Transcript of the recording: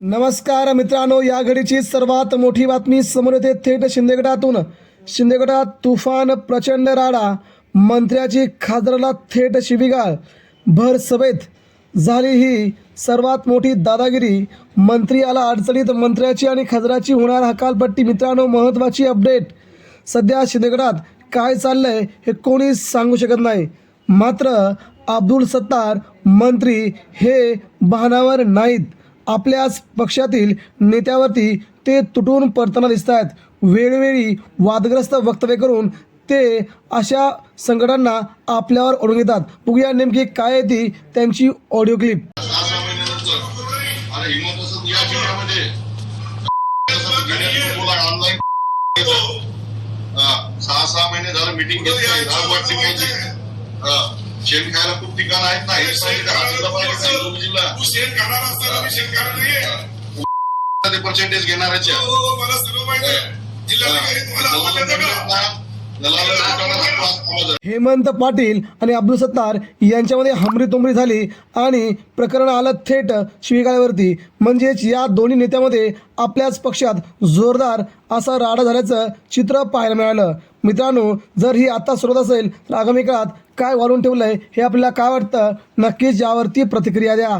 नमस्कार मित्रांनो या घडीची सर्वात मोठी बातमी समोर येते थेट शिंदेगडातून. शिंदेगडात तुफान प्रचंड राडा मंत्र्याची खासदाराला थेट शिबिगाळ भर सभेत झाली ही सर्वात मोठी दादागिरी. मंत्री आला अडचणीत मंत्र्याची आणि खासदाराची होणार हकालपट्टी. मित्रांनो महत्त्वाची अपडेट. सध्या शिंदेगडात काय चाललंय हे कोणीच सांगू शकत नाही. मात्र अब्दुल सत्तार मंत्री हे बहाणावर नाहीत. आपल्याच पक्षातील नेत्यावरती ते तुटून पडताना दिसत आहेत वेळोवेळी वादग्रस्त वक्तव्य करून ते अशा संकटांना आपल्यावर ओढून घेतात. बघूया नेमकी काय आहे ती त्यांची ऑडिओ क्लिप. सहा सहा महिने झालं मिटिंग शेण खायला खूप ठिकाण आहेत ना हा शेत खाणार असताना मी शेतकरी नाहीये. ते पर्सेंटेज घेणारच आहे. हो, हो, मला सर्व माहिती आहे. जिल्हाधिकारी हेमंत पाटील आणि अब्दुल सत्तार यांच्यामध्ये हमरी तुमरी झाली आणि प्रकरण आलं थेट शिवीगाळ्यावरती म्हणजेच या दोन्ही नेत्यामध्ये आपल्याच पक्षात जोरदार असा राडा झाल्याचं चित्र पाहायला मिळालं. मित्रांनो जर ही आता सुरुवात असेल तर आगामी काळात काय वाढून ठेवलंय हे आपल्याला काय वाटतं? नक्कीच यावरती प्रतिक्रिया द्या.